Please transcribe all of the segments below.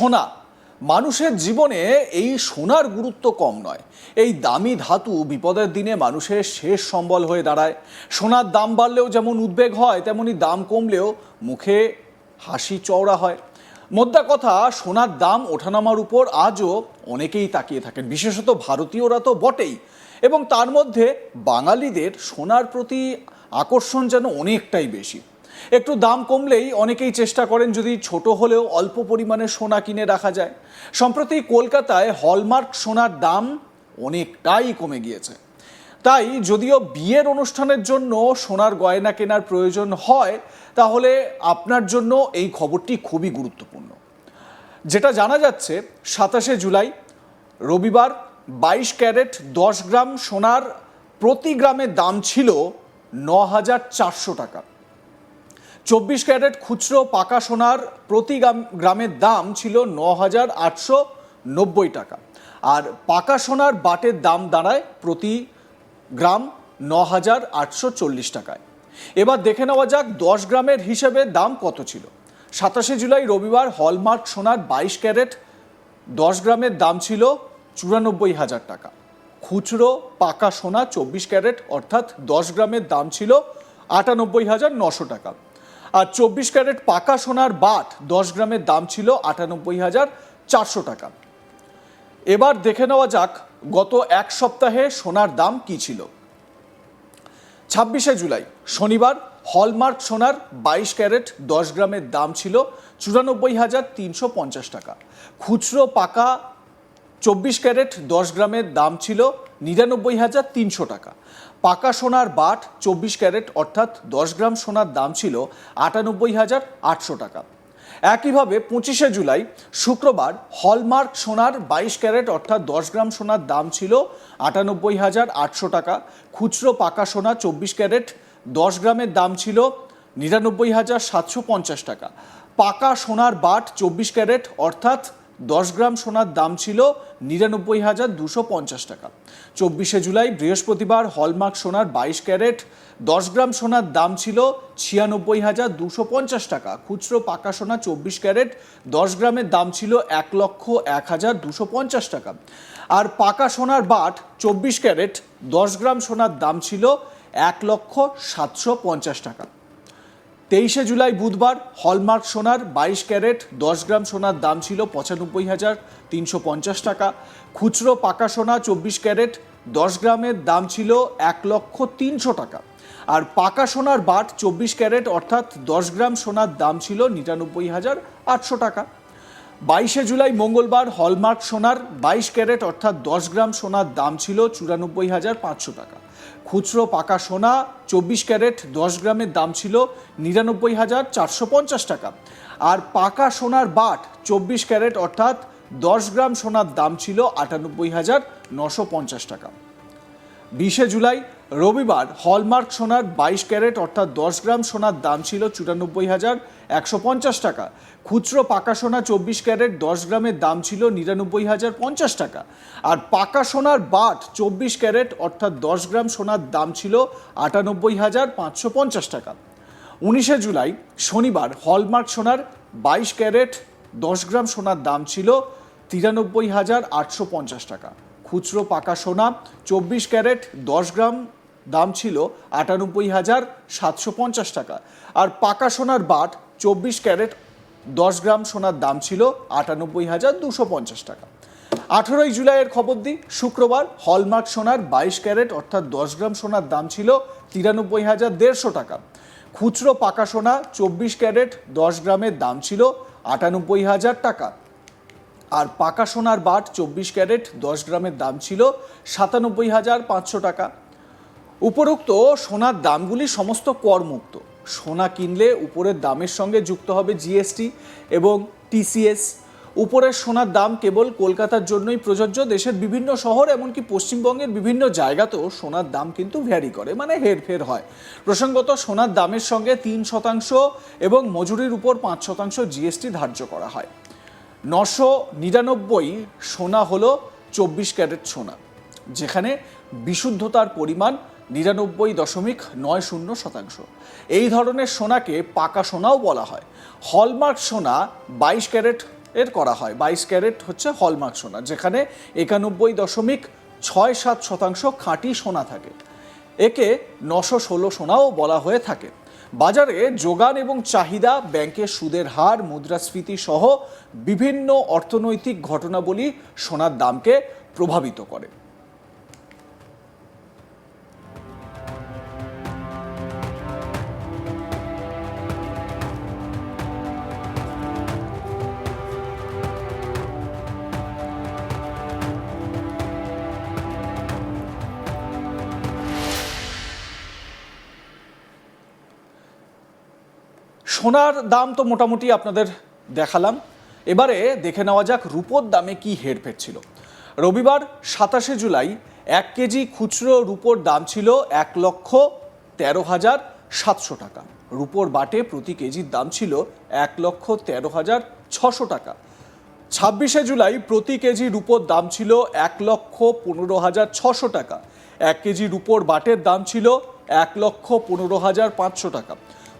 সোনা। মানুষের জীবনে এই সোনার গুরুত্ব কম নয়। এই দামি ধাতু বিপদের দিনে মানুষের শেষ সম্বল হয়ে দাঁড়ায়। সোনার দাম বাড়লেও যেমন উদ্বেগ হয়, তেমনি দাম কমলেও মুখে হাসি চওড়া হয়। মোদ্দা কথা, সোনার দাম ওঠানামার উপর আজও অনেকেই তাকিয়ে থাকেন। বিশেষত ভারতীয়রা তো বটেই। এবং তার মধ্যে বাঙালিদের সোনার প্রতি আকর্ষণ যেন অনেকটাই বেশি। একটু দাম কমলেই অনেকেই চেষ্টা করেন যদি ছোট হলেও অল্প পরিমাণে সোনা কিনে রাখা যায়। সম্প্রতি কলকাতায় হলমার্ক সোনার দাম অনেকটাই কমে গিয়েছে। তাই যদিও বিয়ের অনুষ্ঠানের জন্য সোনার গয়না কেনার প্রয়োজন হয়, তাহলে আপনার জন্য এই খবরটি খুবই গুরুত্বপূর্ণ। যেটা জানা যাচ্ছে, সাতাশে জুলাই, রবিবার বাইশ ক্যারেট দশ গ্রাম সোনার প্রতি গ্রামের দাম ছিল ন হাজার চারশো টাকা। চব্বিশ ক্যারেট খুচরো পাকা সোনার প্রতি গ্রাম- গ্রামের দাম ছিল ন হাজার আটশো নব্বই টাকা। আর পাকা সোনার বাটের দাম দাঁড়ায় প্রতি গ্রাম ন হাজার আটশো চল্লিশ টাকায়। এবার দেখে নেওয়া যাক দশ গ্রামের হিসেবে দাম কত ছিল। সাতাশে জুলাই রবিবার হলমার্ক সোনার বাইশ ক্যারেট দশ গ্রামের দাম ছিল চুরানব্বই হাজার টাকা। খুচরো পাকা সোনা চব্বিশ ক্যারেট অর্থাৎ দশ গ্রামের দাম ছিল আটানব্বই হাজার নশো টাকা। আর চব্বিশ ক্যারেট পাকা সোনার বাট দশ গ্রামের দাম ছিল আটানব্বই হাজার চারশো টাকা। এবার দেখে নেওয়া যাক গত এক সপ্তাহে সোনার দাম কি ছিল। ছাব্বিশে জুলাই, শনিবার, হলমার্ক সোনার বাইশ ক্যারেট দশ গ্রামের দাম ছিল চুরানব্বই হাজার তিনশো পঞ্চাশ টাকা। খুচরো পাকা চব্বিশ ক্যারেট দশ গ্রামের দাম ছিল নিরানব্বই হাজার তিনশো টাকা। পাকা সোনার বাট, চব্বিশ ক্যারেট, অর্থাৎ দশ গ্রাম সোনার দাম ছিল আটানব্বই হাজার আটশো টাকা। একইভাবে পঁচিশে জুলাই, শুক্রবার, হলমার্ক সোনার বাইশ ক্যারেট, অর্থাৎ দশ গ্রাম সোনার দাম ছিল আটানব্বই হাজার আটশো টাকা। খুচরো পাকা সোনা, চব্বিশ ক্যারেট, দশ গ্রামের দাম ছিল নিরানব্বই হাজার সাতশো পঞ্চাশ টাকা। পাকা সোনার বাট, চব্বিশ ক্যারেট, অর্থাৎ দশ গ্রাম সোনার দাম ছিল নিরানব্বই হাজার দুশো পঞ্চাশ টাকা। চব্বিশে জুলাই বৃহস্পতিবার হলমার্ক সোনার বাইশ ক্যারেট, দশ গ্রাম সোনার দাম ছিল ছিয়ানব্বই হাজার দুশো পঞ্চাশ টাকা। খুচরো পাকা সোনা চব্বিশ ক্যারেট, দশ গ্রামের দাম ছিল এক লক্ষ এক হাজার দুশো পঞ্চাশ টাকা। আর পাকা সোনার বাট চব্বিশ ক্যারেট, দশ গ্রাম সোনার দাম ছিল এক লক্ষ সাতশো পঞ্চাশ টাকা। তেইশে জুলাই বুধবার হলমার্ক সোনার বাইশ ক্যারেট, দশ গ্রাম সোনার দাম ছিল পঁচানব্বই হাজার তিনশো পঞ্চাশ টাকা। খুচরো পাকা সোনা চব্বিশ ক্যারেট, দশ গ্রামের দাম ছিল এক লক্ষ তিনশো টাকা। আর পাকা সোনার বাট চব্বিশ ক্যারেট, অর্থাৎ দশ গ্রাম সোনার দাম ছিল নিরানব্বই হাজার আটশো টাকা। বাইশে জুলাই মঙ্গলবার হলমার্ক সোনার বাইশ ক্যারেট অর্থাৎ দশ গ্রাম সোনার দাম ছিল চুরানব্বই হাজার পাঁচশো টাকা। খুচরো পাকা সোনা চব্বিশ ক্যারেট দশ গ্রামের দাম ছিল নিরানব্বই হাজার চারশো পঞ্চাশ টাকা। আর পাকা সোনার বাট চব্বিশ ক্যারেট অর্থাৎ দশ গ্রাম সোনার দাম ছিল আটানব্বই হাজার নশো পঞ্চাশ টাকা। বিশে জুলাই রবিবার হলমার্ক সোনার বাইশ ক্যারেট অর্থাৎ দশ গ্রাম সোনার দাম ছিল চুরানব্বই হাজার একশো পঞ্চাশ টাকা। খুচরো পাকা সোনা চব্বিশ ক্যারেট দশ গ্রামের দাম ছিল নিরানব্বই হাজার পঞ্চাশ টাকা। আর পাকা সোনার বাট চব্বিশ ক্যারেট অর্থাৎ দশ গ্রাম সোনার দাম ছিল আটানব্বই হাজার পাঁচশো পঞ্চাশ টাকা। উনিশে জুলাই, শনিবার হলমার্ক সোনার বাইশ ক্যারেট দশ গ্রাম সোনার দাম ছিল তিরানব্বই হাজার আটশো পঞ্চাশ টাকা। খুচরো পাকা সোনা চব্বিশ ক্যারেট দশ গ্রাম দাম ছিল আটানব্বই হাজার সাতশো পঞ্চাশ টাকা। আর পাকা সোনার বাট চব্বিশ ক্যারেট দশ গ্রাম সোনার দাম ছিল আটানব্বই হাজার দুশো পঞ্চাশ টাকা। আঠেরোই জুলাইয়ের খবর দিই, শুক্রবার হলমার্ক সোনার বাইশ ক্যারেট অর্থাৎ দশ গ্রাম সোনার দাম ছিল তিরানব্বই হাজার দেড়শো টাকা। খুচরো পাকা সোনা চব্বিশ ক্যারেট দশ গ্রামের দাম ছিল আটানব্বই হাজার টাকা। আর পাকা সোনার বাট চব্বিশ ক্যারেট দশ গ্রামের দাম ছিল সাতানব্বই হাজার পাঁচশো টাকা। উপরোক্ত সোনার দামগুলি সমস্ত করমুক্ত। সোনা কিনলে উপরের দামের সঙ্গে যুক্ত হবে জিএসটি এবং টিসিএস উপরের সোনার দাম কেবল কলকাতার জন্যই প্রযোজ্য, দেশের বিভিন্ন শহর এমনকি পশ্চিমবঙ্গের বিভিন্ন জায়গাতেও সোনার দাম কিন্তু ভ্যারি করে মানে হেরফের হয়। প্রসঙ্গত, সোনার দামের সঙ্গে তিন শতাংশ এবং মজুরির উপর পাঁচ শতাংশ জিএসটি ধার্য করা হয়। নশো নিরানব্বই সোনা হলো চব্বিশ ক্যারেট সোনা, যেখানে বিশুদ্ধতার পরিমাণ নিরানব্বই দশমিক নয় শূন্য শতাংশ। এই ধরনের সোনাকে পাকা সোনাও বলা হয়। হলমার্ক সোনা বাইশ ক্যারেট এর করা হয়। বাইশ ক্যারেট হচ্ছে হলমার্ক সোনা, যেখানে একানব্বই দশমিক ছয় সাত শতাংশ খাঁটি সোনা থাকে। একে নশো ষোলো সোনাও বলা হয়ে থাকে। বাজারে যোগান এবং চাহিদা, ব্যাংকের সুদের হার, মুদ্রাস্ফীতি সহ বিভিন্ন অর্থনৈতিক ঘটনাবলী সোনার দামকে প্রভাবিত করে। সোনার দাম তো মোটামুটি আপনাদের দেখালাম। এবারে দেখে নেওয়া যাক রূপোর দামে কি হেরফের ছিল। রবিবার সাতাশে জুলাই এক কেজি খুচরো রূপোর দাম ছিল এক লক্ষ তেরো হাজার সাতশো টাকা। রূপোর বাটে প্রতি কেজির দাম ছিল এক লক্ষ তেরো হাজার ছশো টাকা। ছাব্বিশে জুলাই প্রতি কেজি রূপোর দাম ছিল এক লক্ষ পনেরো হাজার ছশো টাকা। এক কেজি রূপোর বাটের দাম ছিল এক লক্ষ পনেরো হাজার পাঁচশো টাকা।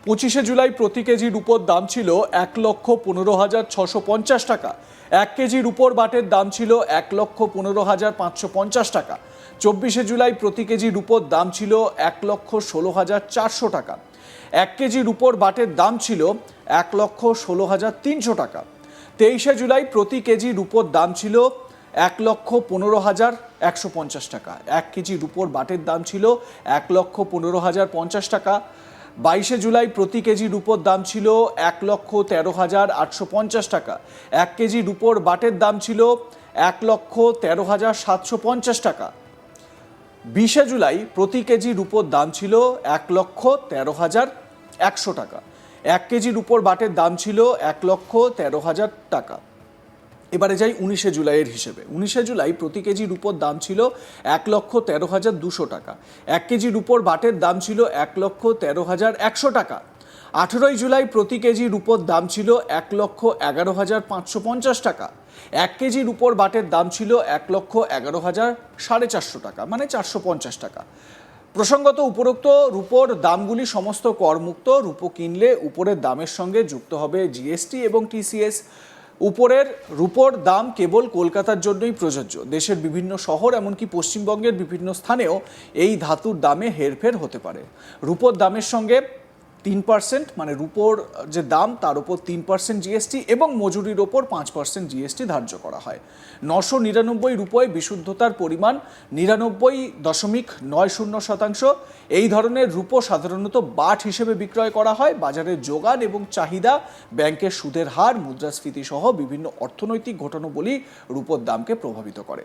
পঁচিশে জুলাই প্রতি কেজি রূপোর দাম ছিল এক লক্ষ পনেরো হাজার ছশো পঞ্চাশ টাকা। এক কেজি রূপোর বাটের দাম ছিল এক লক্ষ পনেরো হাজার পাঁচশো পঞ্চাশ টাকা। চব্বিশে জুলাই প্রতি কেজি রূপোর দাম ছিল এক লক্ষ ষোলো হাজার চারশো টাকা। এক কেজি রূপোর বাটের দাম ছিল এক লক্ষ ষোলো হাজার তিনশো টাকা। তেইশে জুলাই প্রতি কেজি রূপোর দাম ছিল এক লক্ষ পনেরো হাজার একশো পঞ্চাশ টাকা। এক কেজি রূপোর বাটের দাম ছিল এক লক্ষ পনেরো হাজার পঞ্চাশ টাকা। বাইশে জুলাই প্রতি কেজি রূপোর দাম ছিল এক লক্ষ তেরো হাজার আটশো পঞ্চাশ টাকা। এক কেজি রুপোর বাটের দাম ছিল এক লক্ষ তেরো হাজার সাতশো পঞ্চাশ টাকা। বিশে জুলাই প্রতি কেজি রূপোর দাম ছিল এক লক্ষ তেরো হাজার একশো টাকা। এক কেজি রূপোর বাটের দাম ছিল এক লক্ষ তেরো হাজার টাকা। এবারে যাই উনিশে জুলাইয়ের হিসেবে। উনিশে জুলাই প্রতি কেজি রূপোর দাম ছিল এক লক্ষ তেরো হাজার দুশো টাকা। এক কেজি রূপোর বাটের দাম ছিল এক লক্ষ তেরো হাজার একশো টাকা। আঠেরোই জুলাই প্রতি কেজি রূপোর দাম ছিল এক লক্ষ এগারো হাজার পাঁচশো পঞ্চাশ টাকা। এক কেজি রূপোর বাটের দাম ছিল এক লক্ষ এগারো হাজার সাড়ে চারশো টাকা মানে চারশো পঞ্চাশ টাকা। প্রসঙ্গত উপরোক্ত রূপোর দামগুলি সমস্ত করমুক্ত। রূপো কিনলে উপরের দামের সঙ্গে যুক্ত হবে জিএসটি এবং টিসিএস উপরের রুপোর দাম কেবল কলকাতার জন্যই প্রযোজ্য। দেশের বিভিন্ন শহর, এমনকি পশ্চিমবঙ্গের বিভিন্ন স্থানেও এই ধাতুর দামে হেরফের হতে পারে। রুপোর দামের সঙ্গে তিন পার্সেন্ট মানে রুপোর যে দাম, তার উপর তিন পার্সেন্ট জিএসটি এবং মজুরির ওপর পাঁচ পার্সেন্ট জিএসটি ধার্য করা হয়। নশো নিরানব্বই রূপোয় বিশুদ্ধতার পরিমাণ নিরানব্বই দশমিক নয় শূন্য শতাংশ। এই ধরনের রূপো সাধারণত বাট হিসেবে বিক্রয় করা হয়। বাজারে যোগান এবং চাহিদা, ব্যাংকের সুদের হার মুদ্রাস্ফীতি সহ বিভিন্ন অর্থনৈতিক ঘটনাবলী রুপোর দামকে প্রভাবিত করে।